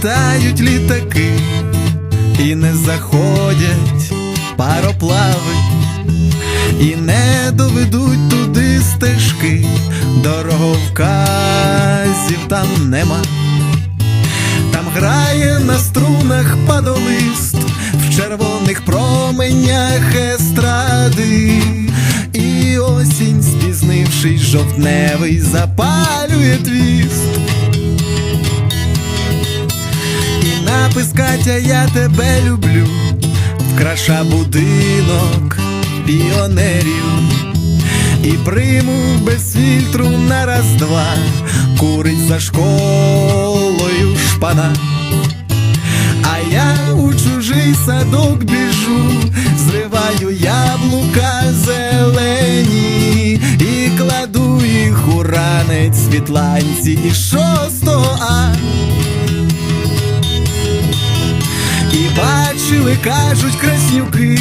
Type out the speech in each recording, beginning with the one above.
літають літаки, і не заходять пароплави, і не доведуть туди стежки, дороговказів там нема. Там грає на струнах падолист в червоних променях естради, і осінь, спізнившись жовтневий, запалює твіст. Напис Катя, я тебе люблю, вкраша будинок піонерів. І приму без фільтру на раз-два курить за школою шпана. А я у чужий садок біжу, зриваю яблука зелені і кладу їх у ранець світланці із шостого А. бачили, кажуть краснюки,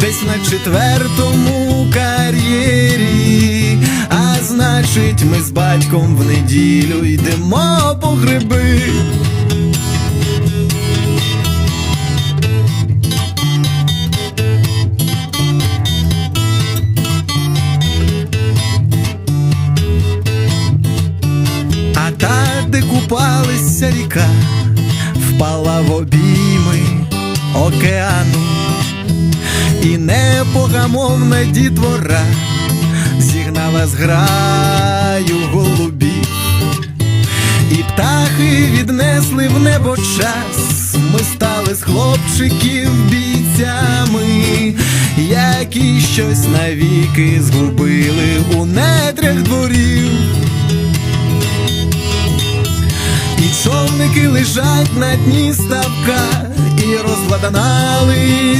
десь на четвертому кар'єрі. А значить, ми з батьком в неділю йдемо по гриби. А та, де купалися ріка, впала в обійми океану, і непогамовна дітвора зігнала з граю голубів, і птахи віднесли в небо час. Ми стали з хлопчиків бійцями, які щось навіки згубили у нетрях дворів. І човники лежать на дні ставка, і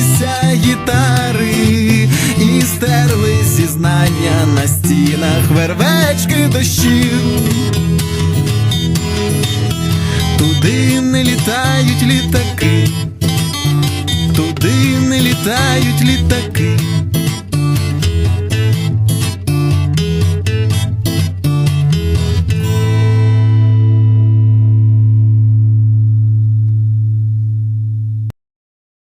гітари, і стерли зізнання на стінах вервечки дощів. Туди не літають літаки, туди не літають літаки,